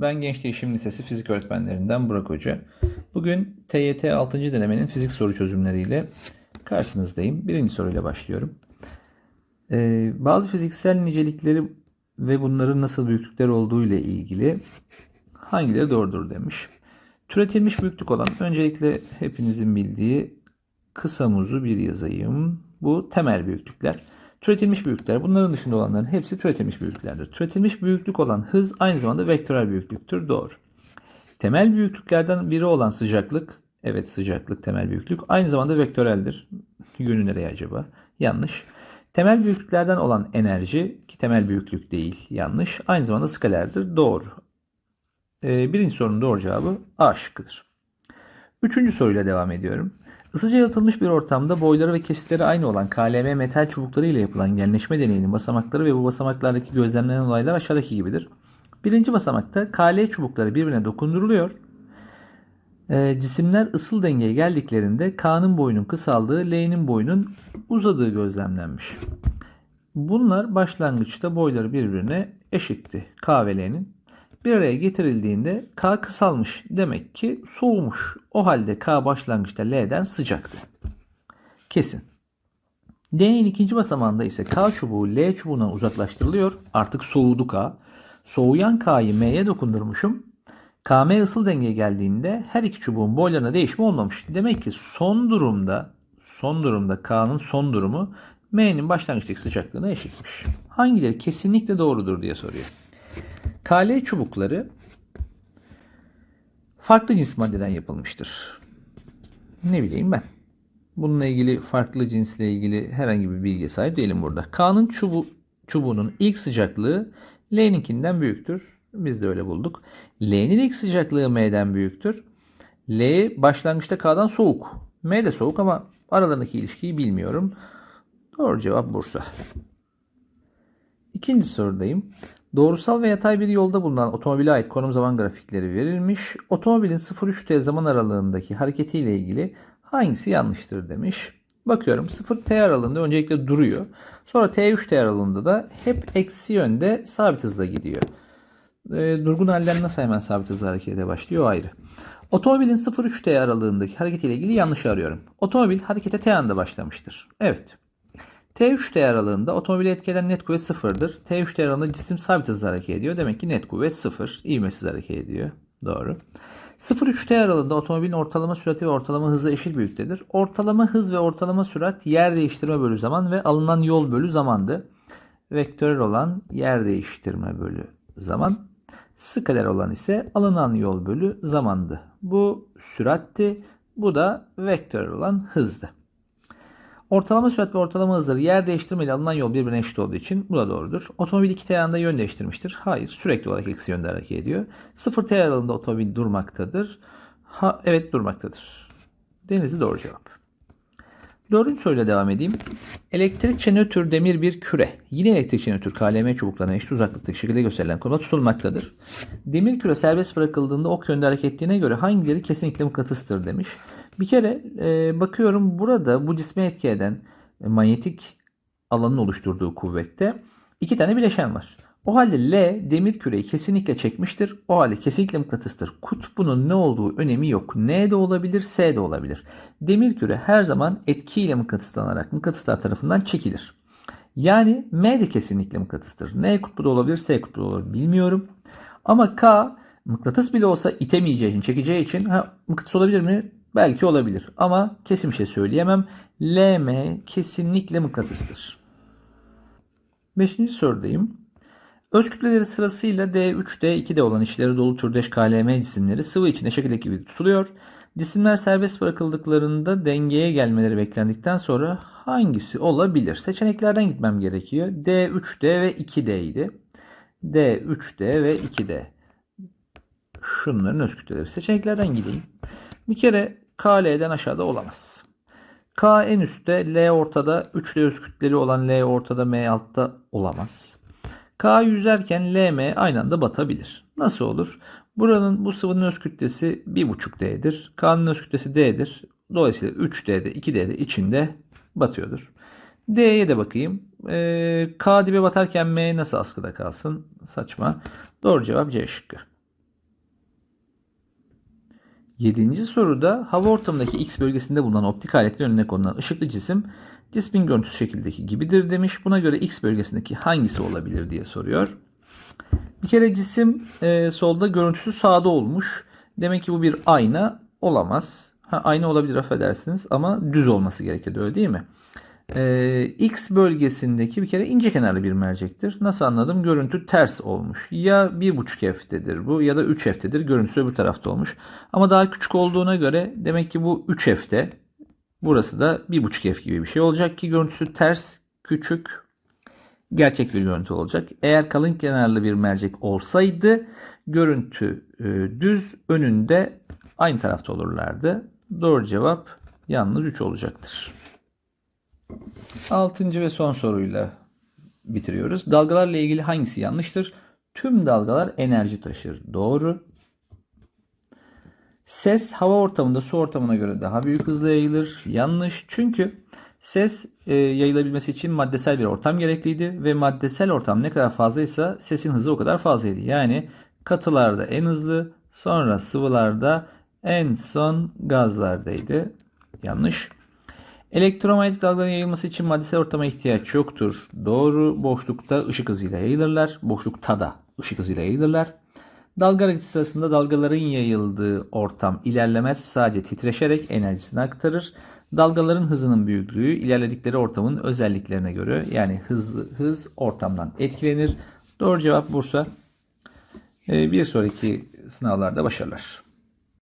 Ben Genç Değişim Lisesi Fizik Öğretmenlerinden Burak Hoca. Bugün TYT 6. denemenin fizik soru çözümleriyle karşınızdayım. Birinci soruyla başlıyorum. Ee, bazı fiziksel nicelikleri ve bunların nasıl büyüklükler olduğu ile ilgili hangileri doğrudur demiş. Türetilmiş büyüklük olan öncelikle hepinizin bildiği kısa muzu bir yazayım. Bu temel büyüklükler. Türetilmiş büyüklükler. Bunların dışında olanların hepsi türetilmiş büyüklüklerdir. Türetilmiş büyüklük olan hız aynı zamanda vektörel büyüklüktür. Doğru. Temel büyüklüklerden biri olan sıcaklık. Evet sıcaklık temel büyüklük. Aynı zamanda vektöreldir. Yönü nereye acaba? Yanlış. Temel büyüklüklerden olan enerji ki temel büyüklük değil yanlış. Aynı zamanda skalerdir. Doğru. Ee, birinci sorunun doğru cevabı A şıkkıdır. Üçüncü soruyla devam ediyorum. Isıca yalıtılmış bir ortamda boyları ve kesitleri aynı olan KLM metal çubukları ile yapılan genleşme deneyinin basamakları ve bu basamaklardaki gözlemlenen olaylar aşağıdaki gibidir. Birinci basamakta KL çubukları birbirine dokunduruluyor. Ee, cisimler ısıl dengeye geldiklerinde K'nın boyunun kısaldığı, L'nin boyunun uzadığı gözlemlenmiş. Bunlar başlangıçta boyları birbirine eşitti. K ve L'nin. Bir araya getirildiğinde K kısalmış. Demek ki soğumuş. O halde K başlangıçta L'den sıcaktı. Kesin. D'nin ikinci basamağında ise K çubuğu L çubuğuna uzaklaştırılıyor. Artık soğudu K. Soğuyan K'yı M'ye dokundurmuşum. KM ısıl dengeye geldiğinde her iki çubuğun boylarına değişme olmamış. Demek ki son durumda son durumda K'nın son durumu M'nin başlangıçtaki sıcaklığına eşitmiş. Hangileri kesinlikle doğrudur diye soruyor. KL çubukları farklı cins maddeden yapılmıştır. Ne bileyim ben. Bununla ilgili farklı cinsle ilgili herhangi bir bilgiye sahip değilim burada. K'nın çubu, çubuğunun ilk sıcaklığı L'ninkinden büyüktür. Biz de öyle bulduk. L'nin ilk sıcaklığı M'den büyüktür. L başlangıçta K'dan soğuk. M de soğuk ama aralarındaki ilişkiyi bilmiyorum. Doğru cevap Bursa. İkinci sorudayım. Doğrusal ve yatay bir yolda bulunan otomobile ait konum zaman grafikleri verilmiş. Otomobilin 0-3T zaman aralığındaki hareketiyle ilgili hangisi yanlıştır demiş. Bakıyorum 0T aralığında öncelikle duruyor. Sonra T3T aralığında da hep eksi yönde sabit hızla gidiyor. E, durgun halden nasıl hemen sabit hızla harekete başlıyor ayrı. Otomobilin 0-3T aralığındaki hareketiyle ilgili yanlış arıyorum. Otomobil harekete T anda başlamıştır. Evet. T3T aralığında otomobili etkileyen net kuvvet sıfırdır. T3T aralığında cisim sabit hızla hareket ediyor. Demek ki net kuvvet sıfır. İvmesiz hareket ediyor. Doğru. 0-3T aralığında otomobilin ortalama sürati ve ortalama hızı eşit büyüktedir. Ortalama hız ve ortalama sürat yer değiştirme bölü zaman ve alınan yol bölü zamandı. Vektörel olan yer değiştirme bölü zaman. Skaler olan ise alınan yol bölü zamandı. Bu süratti. Bu da vektörel olan hızdı. Ortalama sürat ve ortalama hızları yer değiştirme ile alınan yol birbirine eşit olduğu için bu da doğrudur. Otomobil iki T aralığında yön değiştirmiştir. Hayır. Sürekli olarak eksi yönde hareket ediyor. 0 T aralığında otomobil durmaktadır. Ha, evet durmaktadır. Denizli doğru cevap. Dördüncü soruyla devam edeyim. Elektrikçe nötr demir bir küre. Yine elektrikçe nötr KLM çubuklarına eşit uzaklıktaki şekilde gösterilen konuma tutulmaktadır. Demir küre serbest bırakıldığında ok yönde hareket ettiğine göre hangileri kesinlikle mıknatıstır demiş. Bir kere e, bakıyorum burada bu cisme etki eden e, manyetik alanın oluşturduğu kuvvette iki tane bileşen var. O halde L demir küreyi kesinlikle çekmiştir. O halde kesinlikle mıknatıstır. Kutbunun ne olduğu önemi yok. N de olabilir, S de olabilir. Demir küre her zaman etkiyle mıknatıslanarak mıknatıslar tarafından çekilir. Yani M de kesinlikle mıknatıstır. N kutbu da olabilir, S kutbu da olabilir bilmiyorum. Ama K mıknatıs bile olsa itemeyeceği için, çekeceği için ha, mıknatıs olabilir mi? Belki olabilir ama kesin bir şey söyleyemem. LM kesinlikle mıknatıstır. Beşinci sorudayım. Öz kütleleri sırasıyla D3, D2'de olan içleri dolu türdeş KLM cisimleri sıvı içinde şekildeki gibi tutuluyor. Cisimler serbest bırakıldıklarında dengeye gelmeleri beklendikten sonra hangisi olabilir? Seçeneklerden gitmem gerekiyor. D3D ve 2D idi. D3D ve 2D. Şunların öz kütleleri. Seçeneklerden gideyim. Bir kere KL'den aşağıda olamaz. K en üstte, L ortada, 3 öz kütleli olan L ortada, M altta olamaz. K yüzerken LM aynı anda batabilir. Nasıl olur? Buranın bu sıvının öz kütlesi 1,5D'dir. K'nın öz kütlesi D'dir. Dolayısıyla 3D'de 2D'de içinde batıyordur. D'ye de bakayım. Ee, K dibe batarken M nasıl askıda kalsın? Saçma. Doğru cevap C şıkkı. Yedinci soruda hava ortamındaki X bölgesinde bulunan optik aletin önüne konulan ışıklı cisim cismin görüntüsü şekildeki gibidir demiş. Buna göre X bölgesindeki hangisi olabilir diye soruyor. Bir kere cisim e, solda görüntüsü sağda olmuş. Demek ki bu bir ayna olamaz. Ha, ayna olabilir affedersiniz ama düz olması gerekir öyle değil mi? E, X bölgesindeki bir kere ince kenarlı bir mercektir. Nasıl anladım? Görüntü ters olmuş. Ya 1.5 F'tedir bu ya da 3 F'tedir. Görüntüsü öbür tarafta olmuş. Ama daha küçük olduğuna göre demek ki bu 3 F'te. Burası da 1.5 F gibi bir şey olacak ki görüntüsü ters, küçük, gerçek bir görüntü olacak. Eğer kalın kenarlı bir mercek olsaydı görüntü e, düz önünde aynı tarafta olurlardı. Doğru cevap yalnız 3 olacaktır. Altıncı ve son soruyla bitiriyoruz. Dalgalarla ilgili hangisi yanlıştır? Tüm dalgalar enerji taşır. Doğru. Ses hava ortamında su ortamına göre daha büyük hızla yayılır. Yanlış. Çünkü ses e, yayılabilmesi için maddesel bir ortam gerekliydi ve maddesel ortam ne kadar fazlaysa sesin hızı o kadar fazlaydı. Yani katılarda en hızlı, sonra sıvılarda en son gazlardaydı. Yanlış. Elektromanyetik dalgaların yayılması için maddesel ortama ihtiyaç yoktur. Doğru. Boşlukta ışık hızıyla yayılırlar. Boşlukta da ışık hızıyla yayılırlar. Dalga hareketi sırasında dalgaların yayıldığı ortam ilerlemez. Sadece titreşerek enerjisini aktarır. Dalgaların hızının büyüklüğü ilerledikleri ortamın özelliklerine göre yani hızlı hız ortamdan etkilenir. Doğru cevap Bursa. Ee, Bir sonraki sınavlarda başarılar.